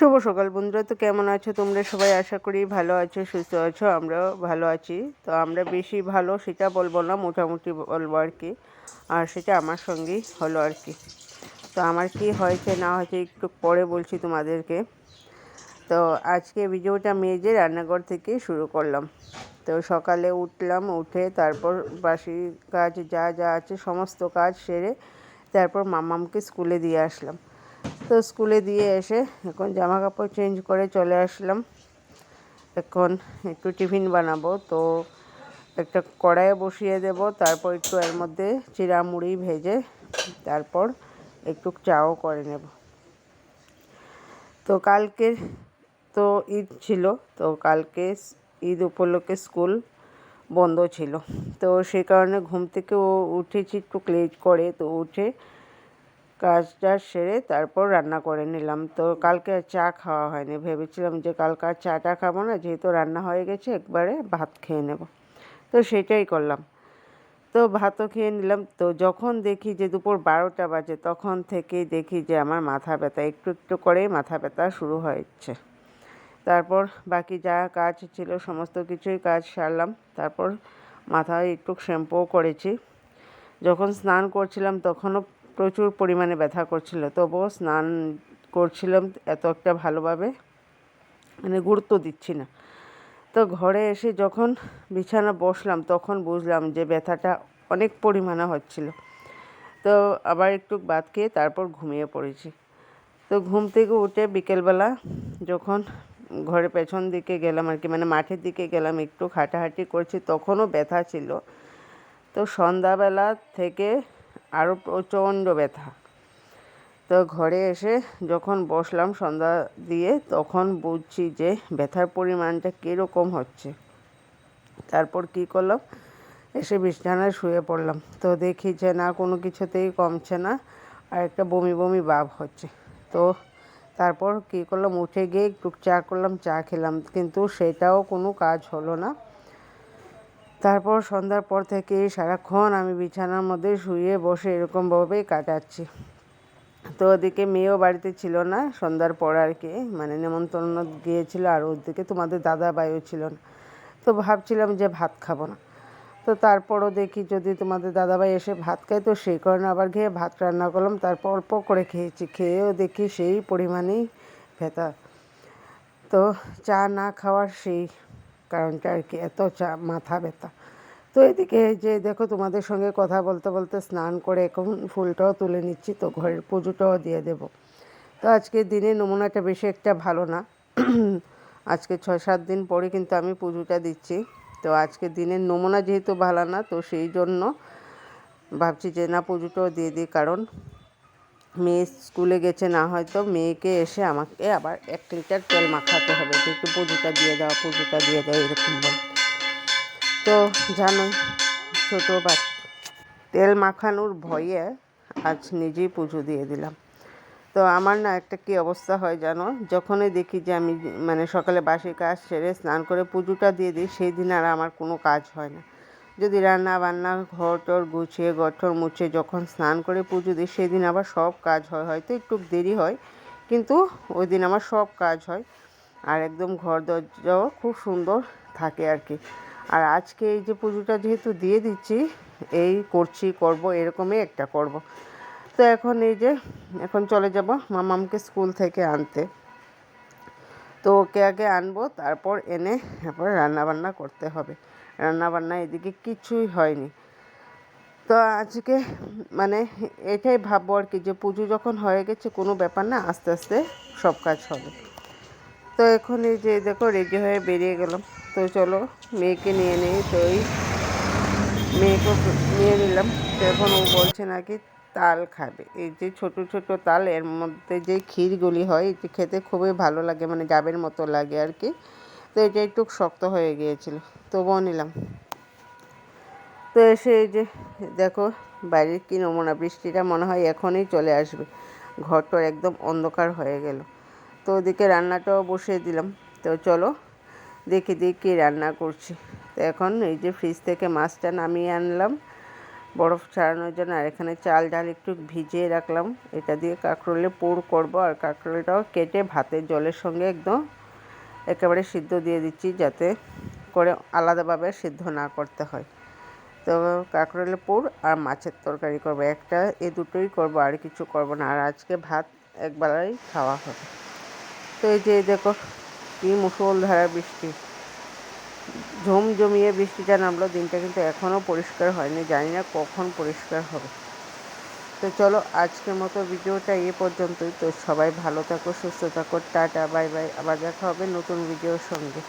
শুভ সকাল বন্ধুরা। তো কেমন আছো তোমরা সবাই? আশা করি ভালো আছো, সুস্থ আছো, আমরাও ভালো আছি। তো আমরা বেশি ভালো সেটা বলব না, মোটামুটি বলব আর কি। আর সেটা আমার সঙ্গেই হলো আর কি। তো আমার কি হয়েছে না হয়েছে একটু পরে বলছি তোমাদেরকে। তো আজকে ভিডিওটা মেজে রান্নাঘর থেকে শুরু করলাম। তো সকালে উঠলাম, উঠে তারপর বাসি কাজ যা যা আছে সমস্ত কাজ সেরে তারপর মামামকে স্কুলে দিয়ে আসলাম। তো স্কুলে দিয়ে এসে এখন জামা কাপড় চেঞ্জ করে চলে আসলাম। এখন একটু টিফিন বানাবো, তো একটা কড়াইয়ে বসিয়ে দেব, তারপর একটু এর মধ্যে চিরা মুড়ি ভেজে তারপর একটু চাও করে নেব। তো কালকে তো ঈদ ছিল, তো কালকে ঈদ উপলক্ষে স্কুল বন্ধ ছিল। তো সেই কারণে ঘুম থেকে ও উঠেছি একটু লেট করে, তো উঠে কাজটা সেরে তারপর রান্না করে নিলাম। তো কালকে চা খাওয়া হয়নি। ভেবেছিলাম যে কালকে আর চাটা খাব না, যেহেতু রান্না হয়ে গেছে, একবারে ভাত খেয়ে নেব। তো সেটাই করলাম। তো ভাতও খেয়ে নিলাম। তো যখন দেখি যে দুপুর বারোটা বাজে, তখন থেকেই দেখি যে আমার মাথা ব্যথা, একটু একটু করেই মাথা ব্যথা শুরু হয়েছে। তারপর বাকি যা কাজ ছিল, সমস্ত কিছুই কাজ সারলাম। তারপর মাথায় একটু শ্যাম্পুও করেছি। যখন স্নান করছিলাম, তখনও প্রচুর পরিমাণে ব্যথা করছিল। তবুও স্নান করছিলাম এত একটা ভালোভাবে মানে গুরুত্ব দিচ্ছি না। তো ঘরে এসে যখন বিছানা বসলাম, তখন বুঝলাম যে ব্যথাটা অনেক পরিমাণে হচ্ছিল। তো আবার একটু বাদ খেয়ে তারপর ঘুমিয়ে পড়েছি। তো ঘুম থেকে উঠে বিকেলবেলা যখন ঘরে পেছন দিকে গেলাম আর কি মানে মাঠের দিকে গেলাম, একটু হাঁটাহাঁটি করছি, তখনও ব্যথা ছিল। তো সন্ধ্যাবেলা থেকে আরও প্রচণ্ড ব্যথা। তো ঘরে এসে যখন বসলাম সন্ধ্যা দিয়ে, তখন বুঝছি যে ব্যথার পরিমাণটা কীরকম হচ্ছে। তারপর কি করলাম? এসে বিছানায় শুয়ে পড়লাম। তো দেখি যে না, কোনো কিছুতেই কমছে না আর একটা বমি বমি ভাব হচ্ছে। তো তারপর কি করলাম? উঠে গিয়ে একটু চা করলাম, চা খেলাম। কিন্তু সেটাও কোনো কাজ হলো না। তারপর সন্ধ্যার পর থেকে সারাক্ষণ আমি বিছানার মধ্যে শুয়ে বসে এরকমভাবেই কাটাচ্ছি। তো ওদিকে মেয়েও বাড়িতে ছিল না, সন্ধ্যার পর আর কি। মানে নেমন্তন্ন গিয়েছিল আর ওদিকে তোমাদের দাদা বাইও ছিল না। তো ভাবছিলাম যে ভাত খাব না। তো তারপরও দেখি যদি তোমাদের দাদাভাই এসে ভাত খায়, তো সেই কারণে আবার খেয়ে ভাত রান্না করলাম। তারপর অল্প করে খেয়েছি, খেয়েও দেখি সেই পরিমাণেই ভেতা। তো চা না খাওয়ার সেই কারণটা আর কি, এত চা, মাথা ব্যথা। তো এদিকে যে দেখো তোমাদের সঙ্গে কথা বলতে বলতে স্নান করে এখন ফুলটাও তুলে নিচ্ছি, তো ঘরের পুজোটাও দিয়ে দেব। তো আজকের দিনে নমুনাটা বেশি একটা ভালো না। আজকে ছয় সাত দিন পরে কিন্তু আমি পুজোটা দিচ্ছি। তো আজকের দিনের নমুনা যেহেতু ভালো না, তো সেই জন্য ভাবছি যে না পুজোটাও দিয়ে দিই, কারণ মেয়ে স্কুলে গেছে, না হয়তো মেয়েকে এসে আমাকে আবার এক লিটার তেল মাখাতে হবে। যেহেতু পুজোটা দিয়ে দেওয়া পুজোটা দিয়ে দেওয়া এরকম বলে। তো জানো ছোটো বা তেল মাখানোর ভয়ে আজ নিজেই পুজো দিয়ে দিলাম। তো আমার না একটা কী অবস্থা হয় জানো, যখনই দেখি যে আমি মানে সকালে বাসি কাজ সেরে স্নান করে পুজোটা দিয়ে দিই, সেই দিন আর আমার কোনো কাজ হয় না। যদি রান্না বান্না ঘর টর গুছিয়ে গঠর মুছে, যখন স্নান করে পুজো দিই, সেদিন আবার সব কাজ হয়। হয়তো একটু দেরি হয়, কিন্তু ওই দিন আমার সব কাজ হয়। আর একদম ঘর দরজাও খুব সুন্দর থাকে আর কি। আর আজকে এই যে পুজোটা যেহেতু দিয়ে দিচ্ছি, এই করছি, করব, এরকমই একটা করব। তো এখন এই যে, এখন চলে যাব মামামকে স্কুল থেকে আনতে। তো ওকে আগে আনব, তারপর এনে তারপর রান্নাবান্না করতে হবে। রান্নাবান্না এদিকে কিছুই হয়নি। তো আজকে মানে এটাই ভাববো আর কি যে পুজো যখন হয়ে গেছে কোনো ব্যাপার না, আস্তে আস্তে সব কাজ হবে। তো এখন এই যে দেখো রেডি হয়ে বেরিয়ে গেলাম। তো চলো মেয়েকে নিয়ে নেই, তো এই মেয়েকেও নিয়ে নিলাম। তো এখন ও বলছে নাকি তাল খাবে। এই যে ছোট ছোট তাল, এর মধ্যে যে ক্ষীরগুলি হয়, এটি খেতে খুবই ভালো লাগে মানে ডাবের মতো লাগে আর কি। তো এটা একটু শক্ত হয়ে গিয়েছিল, তবুও নিলাম। তো এসে এই যে দেখো বাইরের কী নমুনা, বৃষ্টিটা মনে হয় এখনই চলে আসবে। ঘরটার একদম অন্ধকার হয়ে গেল। তো ওদিকে রান্নাটাও বসিয়ে দিলাম। তো চলো দেখি দেখি রান্না করছি। তো এখন এই যে ফ্রিজ থেকে মাছটা নামিয়ে আনলাম, বরফ ছাড়ানোর জন্য। আর এখানে চাল ডাল একটু ভিজিয়ে রাখলাম। এটা দিয়ে কাঁকরোলে পুর করব। আর কাঁকরোলটাও কেটে ভাতের জলের সঙ্গে একদম একেবারে সিদ্ধ দিয়ে দিচ্ছি যাতে করে আলাদাভাবে সিদ্ধ না করতে হয়। তো কাঁকরোলের পুর আর মাছের তরকারি করব। একটা, এ দুটোই করব, আর কিছু করব না। আর আজকে ভাত একবেলাই খাওয়া হবে। তো এই যে দেখো, কী মুসলধারা বৃষ্টি। ঝুম জমিয়ে বৃষ্টিটা নামলো, দিনটা কিন্তু এখনও পরিষ্কার হয়নি। জানি না কখন পরিষ্কার হবে। তো চলো আজকের মতো ভিডিওটা এ পর্যন্তই। তো সবাই ভালো থাকো, সুস্থ থাকো, টাটা, বাই বাই। আবার দেখা হবে নতুন ভিডিওর সঙ্গে।